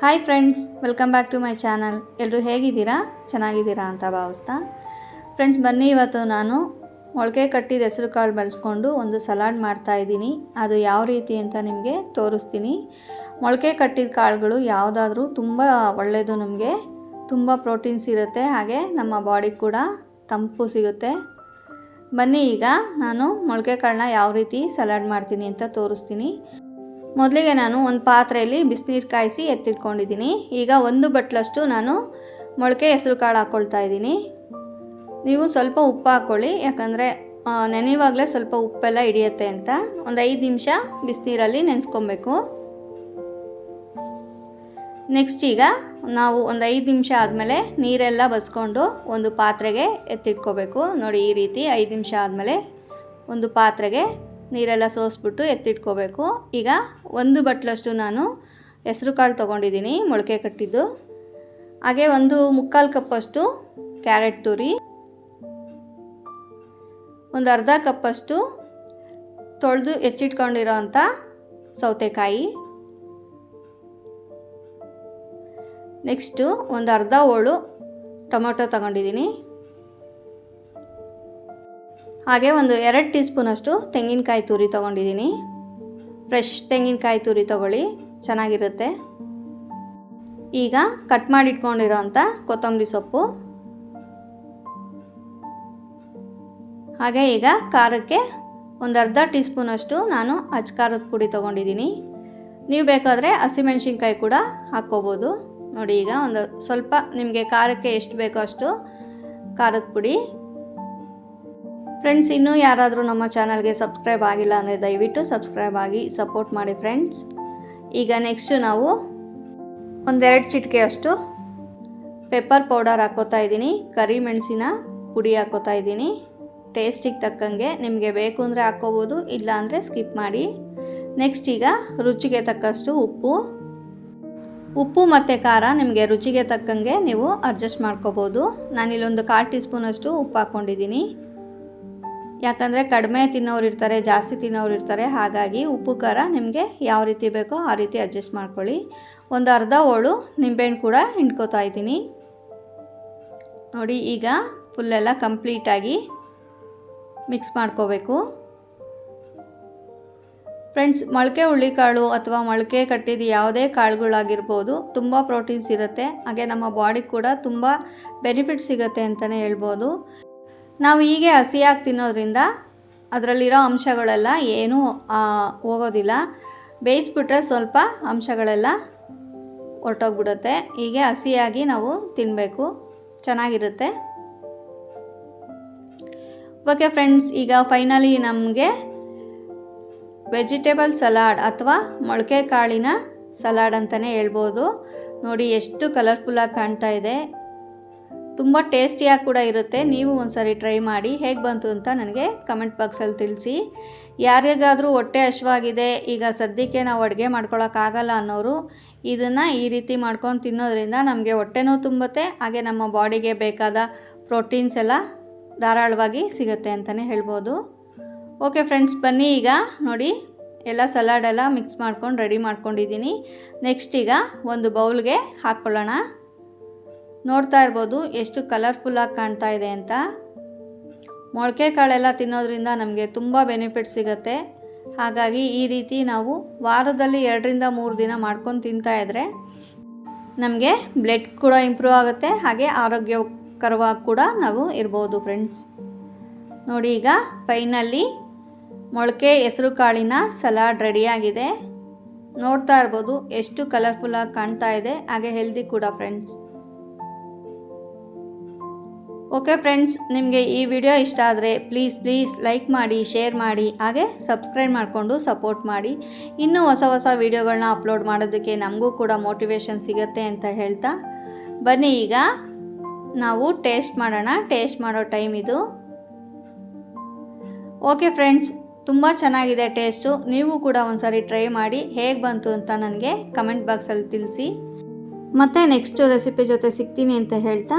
Hi friends welcome back to my channel ಎಲ್ಲರೂ ಹೇಗಿದ್ದೀರಾ? ಚೆನ್ನಾಗಿದ್ದೀರಾ ಅಂತ ಭಾವಿಸ್ತಾ. ಫ್ರೆಂಡ್ಸ್ ಬನ್ನಿ ಇವತ್ತು ನಾನು ಮೊಳಕೆ ಕಟ್ಟಿದ ಹೆಸರು ಕಾಳು ಬಳಸ್ಕೊಂಡು ಒಂದು ಸಲಾಡ್ ಮಾಡ್ತಾ ಇದ್ದೀನಿ. ಅದು ಯಾವ ರೀತಿ ಅಂತ ನಿಮಗೆ ತೋರಿಸ್ತೀನಿ. ಮೊಳಕೆ ಕಟ್ಟಿದ ಕಾಳುಗಳು ಯಾವುದಾದ್ರೂ ತುಂಬ ಒಳ್ಳೆಯದು ನಮಗೆ. ತುಂಬ ಪ್ರೋಟೀನ್ಸ್ ಇರುತ್ತೆ, ಹಾಗೆ ನಮ್ಮ ಬಾಡಿಗೆ ಕೂಡ ತಂಪು ಸಿಗುತ್ತೆ. ಬನ್ನಿ ಈಗ ನಾನು ಮೊಳಕೆ ಕಾಳನ್ನ ಯಾವ ರೀತಿ ಸಲಾಡ್ ಮಾಡ್ತೀನಿ ಅಂತ ತೋರಿಸ್ತೀನಿ. ಮೊದಲಿಗೆ ನಾನು ಒಂದು ಪಾತ್ರೆಯಲ್ಲಿ ಬಿಸಿನೀರು ಕಾಯಿಸಿ ಎತ್ತಿಟ್ಕೊಂಡಿದ್ದೀನಿ. ಈಗ ಒಂದು ಬಟ್ಲಷ್ಟು ನಾನು ಮೊಳಕೆ ಹೆಸರು ಕಾಳು ಹಾಕ್ಕೊಳ್ತಾ ಇದ್ದೀನಿ. ನೀವು ಸ್ವಲ್ಪ ಉಪ್ಪು ಹಾಕ್ಕೊಳ್ಳಿ ಯಾಕಂದರೆ ನೆನೆಯುವಾಗಲೇ ಸ್ವಲ್ಪ ಉಪ್ಪೆಲ್ಲ ಹಿಡಿಯುತ್ತೆ ಅಂತ. ಒಂದು ಐದು ನಿಮಿಷ ಬಿಸಿನೀರಲ್ಲಿ ನೆನೆಸ್ಕೊಬೇಕು. ನೆಕ್ಸ್ಟ್ ಈಗ ನಾವು ಒಂದು ಐದು ನಿಮಿಷ ಆದಮೇಲೆ ನೀರೆಲ್ಲ ಬಸ್ಕೊಂಡು ಒಂದು ಪಾತ್ರೆಗೆ ಎತ್ತಿಟ್ಕೋಬೇಕು. ನೋಡಿ, ಈ ರೀತಿ ಐದು ನಿಮಿಷ ಆದಮೇಲೆ ಒಂದು ಪಾತ್ರೆಗೆ ನೀರೆಲ್ಲ ಸೋಸ್ಬಿಟ್ಟು ಎತ್ತಿಟ್ಕೋಬೇಕು. ಈಗ ಒಂದು ಬಟ್ಲಷ್ಟು ನಾನು ಹೆಸರು ಕಾಳು ತೊಗೊಂಡಿದ್ದೀನಿ ಮೊಳಕೆ ಕಟ್ಟಿದ್ದು. ಹಾಗೆ ಒಂದು ಮುಕ್ಕಾಲು ಕಪ್ಪಷ್ಟು ಕ್ಯಾರೆಟ್ ತುರಿ. ಒಂದು ಅರ್ಧ ಕಪ್ಪಷ್ಟು ತೊಳೆದು ಹೆಚ್ಚಿಟ್ಕೊಂಡಿರೋ ಅಂಥ ಸೌತೆಕಾಯಿ. ನೆಕ್ಸ್ಟು ಒಂದು ಅರ್ಧ ಹೋಳು ಟೊಮೊಟೊ ತಗೊಂಡಿದ್ದೀನಿ. ಹಾಗೆ ಒಂದು ಎರಡು ಟೀ ಸ್ಪೂನಷ್ಟು ತೆಂಗಿನಕಾಯಿ ತುರಿ ತೊಗೊಂಡಿದ್ದೀನಿ. ಫ್ರೆಶ್ ತೆಂಗಿನಕಾಯಿ ತುರಿ ತೊಗೊಳ್ಳಿ, ಚೆನ್ನಾಗಿರುತ್ತೆ. ಈಗ ಕಟ್ ಮಾಡಿ ಇಟ್ಕೊಂಡಿರೋ ಅಂಥ ಕೊತ್ತಂಬರಿ ಸೊಪ್ಪು. ಹಾಗೆ ಈಗ ಖಾರಕ್ಕೆ ಒಂದು ಅರ್ಧ ಟೀ ಸ್ಪೂನಷ್ಟು ನಾನು ಅಚ್ಕಾರದ ಪುಡಿ ತೊಗೊಂಡಿದ್ದೀನಿ. ನೀವು ಬೇಕಾದರೆ ಹಸಿಮೆಣ್ಸಿನ್ಕಾಯಿ ಕೂಡ ಹಾಕ್ಕೋಬೋದು. ನೋಡಿ ಈಗ ಒಂದು ಸ್ವಲ್ಪ ನಿಮಗೆ ಖಾರಕ್ಕೆ ಎಷ್ಟು ಬೇಕೋ ಅಷ್ಟು ಖಾರದ ಪುಡಿ. ಫ್ರೆಂಡ್ಸ್ ಇನ್ನೂ ಯಾರಾದರೂ ನಮ್ಮ ಚಾನಲ್ಗೆ ಸಬ್ಸ್ಕ್ರೈಬ್ ಆಗಿಲ್ಲ ಅಂದರೆ ದಯವಿಟ್ಟು ಸಬ್ಸ್ಕ್ರೈಬ್ ಆಗಿ ಸಪೋರ್ಟ್ ಮಾಡಿ ಫ್ರೆಂಡ್ಸ್ ಈಗ ನೆಕ್ಸ್ಟು ನಾವು ಒಂದೆರಡು ಚಿಟಿಕೆಯಷ್ಟು ಪೆಪ್ಪರ್ ಪೌಡರ್ ಹಾಕೋತಾ ಇದ್ದೀನಿ. ಕರಿಮೆಣಸಿನ ಪುಡಿ ಹಾಕೋತಾ ಇದ್ದೀನಿ. ಟೇಸ್ಟಿಗೆ ತಕ್ಕಂಗೆ ನಿಮಗೆ ಬೇಕು ಅಂದರೆ ಹಾಕ್ಕೋಬೋದು ಇಲ್ಲ ಅಂದರೆ ಸ್ಕಿಪ್ ಮಾಡಿ. ನೆಕ್ಸ್ಟ್ ಈಗ ರುಚಿಗೆ ತಕ್ಕಷ್ಟು ಉಪ್ಪು. ಉಪ್ಪು ಮತ್ತು ಖಾರ ನಿಮಗೆ ರುಚಿಗೆ ತಕ್ಕಂಗೆ ನೀವು ಅಡ್ಜಸ್ಟ್ ಮಾಡ್ಕೋಬೋದು. ನಾನಿಲ್ಲೊಂದು ಕಾಲು ಟೀ ಸ್ಪೂನಷ್ಟು ಉಪ್ಪು ಹಾಕ್ಕೊಂಡಿದ್ದೀನಿ ಯಾಕಂದರೆ ಕಡಿಮೆ ತಿನ್ನೋರು ಇರ್ತಾರೆ, ಜಾಸ್ತಿ ತಿನ್ನೋರು ಇರ್ತಾರೆ, ಹಾಗಾಗಿ ಉಪ್ಪು, ಖಾರ ನಿಮಗೆ ಯಾವ ರೀತಿ ಬೇಕೋ ಆ ರೀತಿ ಅಡ್ಜಸ್ಟ್ ಮಾಡ್ಕೊಳ್ಳಿ. ಒಂದು ಅರ್ಧ ಹೋಳು ನಿಂಬೆಹಣ್ಣು ಕೂಡ ಹಿಂಡ್ಕೋತಾ ಇದ್ದೀನಿ. ನೋಡಿ, ಈಗ ಫುಲ್ಲೆಲ್ಲ ಕಂಪ್ಲೀಟಾಗಿ ಮಿಕ್ಸ್ ಮಾಡ್ಕೋಬೇಕು. ಫ್ರೆಂಡ್ಸ್ ಮೊಳಕೆ ಹುಳ್ಳಿಕಾಳು ಅಥವಾ ಮೊಳಕೆ ಕಟ್ಟಿದ ಯಾವುದೇ ಕಾಳುಗಳಾಗಿರ್ಬೋದು ತುಂಬ ಪ್ರೋಟೀನ್ಸ್ ಇರುತ್ತೆ. ಹಾಗೆ ನಮ್ಮ ಬಾಡಿಗೆ ಕೂಡ ತುಂಬ ಬೆನಿಫಿಟ್ ಸಿಗುತ್ತೆ ಅಂತಲೇ ಹೇಳ್ಬೋದು. ನಾವು ಹೀಗೆ ಹಸಿಯಾಗಿ ತಿನ್ನೋದ್ರಿಂದ ಅದರಲ್ಲಿರೋ ಅಂಶಗಳೆಲ್ಲ ಏನೂ ಹೋಗೋದಿಲ್ಲ. ಬೇಯಿಸ್ಬಿಟ್ರೆ ಸ್ವಲ್ಪ ಅಂಶಗಳೆಲ್ಲ ಹೊರಟೋಗ್ಬಿಡುತ್ತೆ. ಹೀಗೆ ಹಸಿಯಾಗಿ ನಾವು ತಿನ್ನಬೇಕು ಚೆನ್ನಾಗಿರುತ್ತೆ. ಓಕೆ ಫ್ರೆಂಡ್ಸ್, ಈಗ ಫೈನಲಿ ನಮಗೆ ವೆಜಿಟೇಬಲ್ ಸಲಾಡ್ ಅಥವಾ ಮೊಳಕೆ ಕಾಳಿನ ಸಲಾಡ್ ಅಂತಲೇ ಹೇಳ್ಬೋದು. ನೋಡಿ ಎಷ್ಟು ಕಲರ್ಫುಲ್ಲಾಗಿ ಕಾಣ್ತಾ ಇದೆ. ತುಂಬ ಟೇಸ್ಟಿಯಾಗಿ ಕೂಡ ಇರುತ್ತೆ. ನೀವು ಒಂದ್ಸರಿ ಟ್ರೈ ಮಾಡಿ ಹೇಗೆ ಬಂತು ಅಂತ ನನಗೆ ಕಮೆಂಟ್ ಬಾಕ್ಸಲ್ಲಿ ತಿಳಿಸಿ. ಯಾರಿಗಾದರೂ ಹೊಟ್ಟೆ ಹಶ್ವಾಗಿದೆ ಈಗ ಸದ್ಯಕ್ಕೆ ನಾವು ಅಡುಗೆ ಮಾಡ್ಕೊಳಕ್ಕಾಗಲ್ಲ ಅನ್ನೋರು ಇದನ್ನು ಈ ರೀತಿ ಮಾಡ್ಕೊಂಡು ತಿನ್ನೋದ್ರಿಂದ ನಮಗೆ ಹೊಟ್ಟೆನೂ ತುಂಬುತ್ತೆ ಹಾಗೆ ನಮ್ಮ ಬಾಡಿಗೆ ಬೇಕಾದ ಪ್ರೋಟೀನ್ಸ್ ಎಲ್ಲ ಧಾರಾಳವಾಗಿ ಸಿಗುತ್ತೆ ಅಂತಲೇ ಹೇಳ್ಬೋದು. ಓಕೆ ಫ್ರೆಂಡ್ಸ್ ಬನ್ನಿ ಈಗ ನೋಡಿ ಎಲ್ಲ ಸಲಾಡೆಲ್ಲ ಮಿಕ್ಸ್ ಮಾಡ್ಕೊಂಡು ರೆಡಿ ಮಾಡ್ಕೊಂಡಿದ್ದೀನಿ. ನೆಕ್ಸ್ಟ್ ಈಗ ಒಂದು ಬೌಲ್ಗೆ ಹಾಕ್ಕೊಳ್ಳೋಣ. ನೋಡ್ತಾ ಇರ್ಬೋದು ಎಷ್ಟು ಕಲರ್ಫುಲ್ಲಾಗಿ ಕಾಣ್ತಾ ಇದೆ ಅಂತ. ಮೊಳಕೆ ಕಾಳೆಲ್ಲ ತಿನ್ನೋದ್ರಿಂದ ನಮಗೆ ತುಂಬ ಬೆನಿಫಿಟ್ ಸಿಗುತ್ತೆ. ಹಾಗಾಗಿ ಈ ರೀತಿ ನಾವು ವಾರದಲ್ಲಿ ಎರಡರಿಂದ ಮೂರು ದಿನ ಮಾಡ್ಕೊಂಡು ತಿಂತಾ ಇದ್ದರೆ ನಮಗೆ ಬ್ಲಡ್ ಕೂಡ ಇಂಪ್ರೂವ್ ಆಗುತ್ತೆ, ಹಾಗೆ ಆರೋಗ್ಯಕರವಾಗಿ ಕೂಡ ನಾವು ಇರ್ಬೋದು ಫ್ರೆಂಡ್ಸ್ ನೋಡಿ ಈಗ ಫೈನಲ್ಲಿ ಮೊಳಕೆ ಹೆಸರು ಕಾಳಿನ ಸಲಾಡ್ ರೆಡಿಯಾಗಿದೆ ನೋಡ್ತಾ ಇರ್ಬೋದು ಎಷ್ಟು ಕಲರ್ಫುಲ್ಲಾಗಿ ಕಾಣ್ತಾ ಇದೆ, ಹಾಗೆ ಹೆಲ್ದಿ ಕೂಡ ಫ್ರೆಂಡ್ಸ್ ಓಕೆ ಫ್ರೆಂಡ್ಸ್ ನಿಮಗೆ ಈ ವಿಡಿಯೋ ಇಷ್ಟ ಆದರೆ ಪ್ಲೀಸ್ ಪ್ಲೀಸ್ ಲೈಕ್ ಮಾಡಿ ಶೇರ್ ಮಾಡಿ, ಹಾಗೆ ಸಬ್ಸ್ಕ್ರೈಬ್ ಮಾಡಿಕೊಂಡು ಸಪೋರ್ಟ್ ಮಾಡಿ. ಇನ್ನೂ ಹೊಸ ಹೊಸ ವೀಡಿಯೋಗಳನ್ನ ಅಪ್ಲೋಡ್ ಮಾಡೋದಕ್ಕೆ ನಮಗೂ ಕೂಡ ಮೋಟಿವೇಶನ್ ಸಿಗುತ್ತೆ ಅಂತ ಹೇಳ್ತಾ. ಬನ್ನಿ ಈಗ ನಾವು ಟೇಸ್ಟ್ ಮಾಡೋಣ. ಟೇಸ್ಟ್ ಮಾಡೋ ಟೈಮ್ ಇದು. ಓಕೆ ಫ್ರೆಂಡ್ಸ್ ತುಂಬ ಚೆನ್ನಾಗಿದೆ ಟೇಸ್ಟು ನೀವು ಕೂಡ ಒಂದ್ಸರಿ ಟ್ರೈ ಮಾಡಿ. ಹೇಗೆ ಬಂತು ಅಂತ ನನಗೆ ಕಮೆಂಟ್ ಬಾಕ್ಸಲ್ಲಿ ತಿಳಿಸಿ. ಮತ್ತು ನೆಕ್ಸ್ಟು ರೆಸಿಪಿ ಜೊತೆ ಸಿಗ್ತೀನಿ ಅಂತ ಹೇಳ್ತಾ.